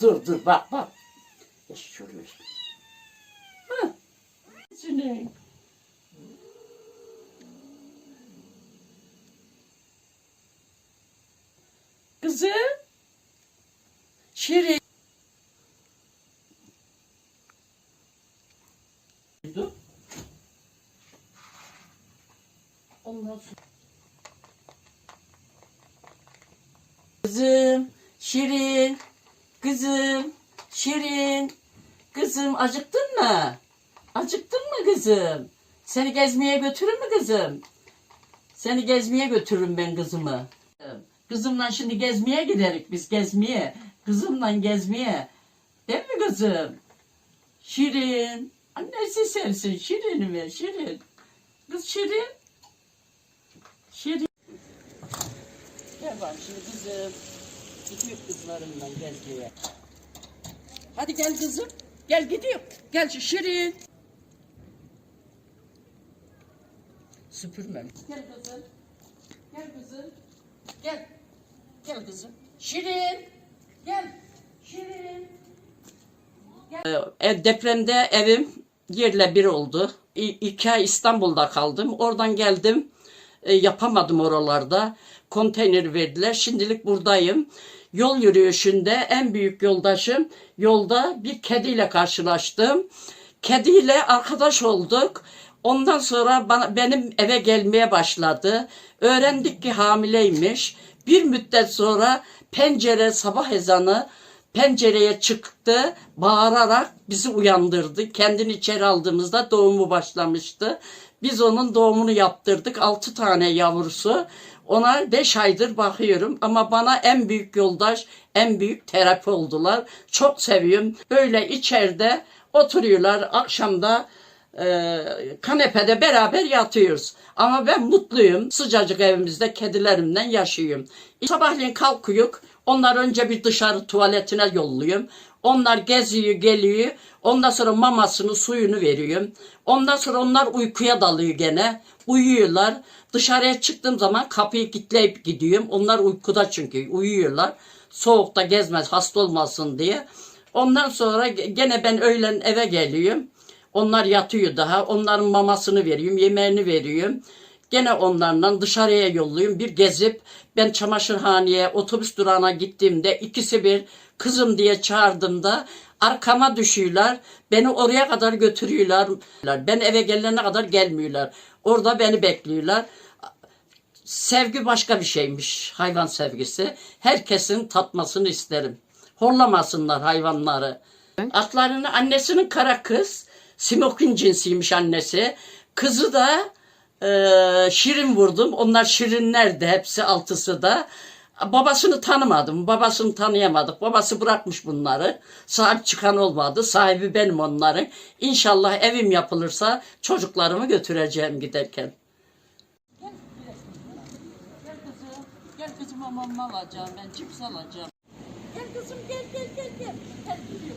dur dur dur bak bak. Ya şöyle. Hı. Senin. Kızım. Şirin. Ondan sonra. Kızım, Şirin, kızım, Şirin, kızım acıktın mı? Acıktın mı kızım? Seni gezmeye götürür mü kızım? Seni gezmeye götürürüm ben kızımı. Kızımla şimdi gezmeye giderik biz gezmeye. Kızımla gezmeye. Değil mi kızım? Şirin. Annesi sensin Şirin'ime Şirin. Kız Şirin. Şirin. Gel bak şimdi kızım. Gidiyor kızlarımla gezmeye. Hadi gel kızım. Gel gidiyor. Gel Şirin. Süpürmem. Gel kızım. Gel kızım. Gel. Gel kızım. Şirin. Gel. Şirin. Gel. E, depremde evim yerle bir oldu. İ, iki ay İstanbul'da kaldım. Oradan geldim. E, yapamadım oralarda. Konteyner verdiler. Şimdilik buradayım. Yol yürüyüşünde en büyük yoldaşım yolda bir kediyle karşılaştım. Kediyle arkadaş olduk. Ondan sonra bana, benim eve gelmeye başladı. Öğrendik ki hamileymiş. Bir müddet sonra pencere sabah ezanı pencereye çıktı bağırarak bizi uyandırdı. Kendini içeri aldığımızda doğumu başlamıştı. Biz onun doğumunu yaptırdık. Altı tane yavrusu. Ona beş aydır bakıyorum ama bana en büyük yoldaş, en büyük terapi oldular. Çok seviyorum. Böyle içeride oturuyorlar akşamda e, kanepede beraber yatıyoruz. Ama ben mutluyum. Sıcacık evimizde kedilerimle yaşıyorum. Sabahleyin kalkıyor. Onlar önce bir dışarı tuvaletine yolluyorum. Onlar geziyor, geliyor. Ondan sonra mamasını, suyunu veriyorum. Ondan sonra onlar uykuya dalıyor gene. Uyuyorlar. Dışarıya çıktığım zaman kapıyı kilitleyip gidiyorum. Onlar uykuda çünkü uyuyorlar. Soğukta gezmez, hasta olmasın diye. Ondan sonra gene ben öğlen eve geliyorum. Onlar yatıyor daha. Onların mamasını veriyorum, yemeğini veriyorum. Gene onlarla dışarıya yolluyorum. Bir gezip ben çamaşırhaneye, otobüs durağına gittiğimde ikisi bir kızım diye çağırdığımda arkama düşüyorlar. Beni oraya kadar götürüyorlar. Ben eve gelene kadar gelmiyorlar. Orada beni bekliyorlar. Sevgi başka bir şeymiş. Hayvan sevgisi. Herkesin tatmasını isterim. Horlamasınlar hayvanları. Atlarını annesinin kara kız. Simokin cinsiymiş annesi. Kızı da e, şirin vurdum. Onlar şirinlerdi hepsi altısı da. Babasını tanımadım. Babasını tanıyamadık. Babası bırakmış bunları. Sahip çıkan olmadı. Sahibi benim onların. İnşallah evim yapılırsa çocuklarımı götüreceğim giderken. Gel, gel kızım. Gel kızım mamamı alacağım ben. Cips alacağım. Gel kızım gel gel gel gel. Gel gidiyor.